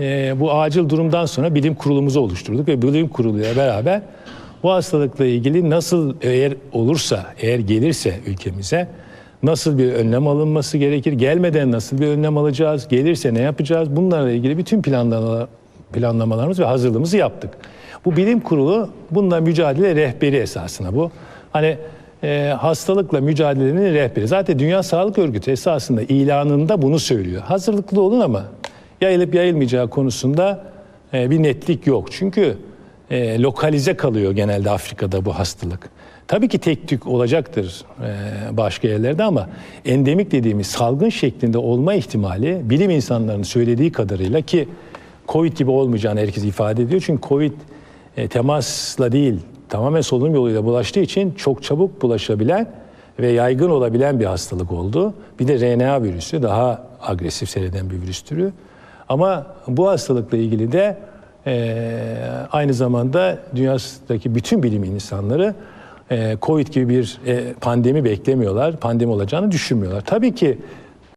Ee, bu acil durumdan sonra bilim kurulumuzu oluşturduk ve bilim kuruluyla beraber bu hastalıkla ilgili nasıl eğer olursa, eğer gelirse ülkemize nasıl bir önlem alınması gerekir, gelmeden nasıl bir önlem alacağız, gelirse ne yapacağız bunlarla ilgili bütün planlamalar, planlamalarımız ve hazırlığımızı yaptık. Bu bilim kurulu bununla mücadele rehberi esasına bu. Hani e, hastalıkla mücadelenin rehberi. Zaten Dünya Sağlık Örgütü esasında ilanında bunu söylüyor. Hazırlıklı olun ama yayılıp yayılmayacağı konusunda e, bir netlik yok. Çünkü e, lokalize kalıyor genelde Afrika'da bu hastalık. Tabii ki tek tük olacaktır e, başka yerlerde ama endemik dediğimiz salgın şeklinde olma ihtimali bilim insanlarının söylediği kadarıyla ki Covid gibi olmayacağını herkes ifade ediyor. Çünkü Covid e, temasla değil tamamen solunum yoluyla bulaştığı için çok çabuk bulaşabilen ve yaygın olabilen bir hastalık oldu. Bir de RNA virüsü daha agresif seyreden bir virüs türü. Ama bu hastalıkla ilgili de e, aynı zamanda dünyadaki bütün bilim insanları e, Covid gibi bir e, pandemi beklemiyorlar. Pandemi olacağını düşünmüyorlar. Tabii ki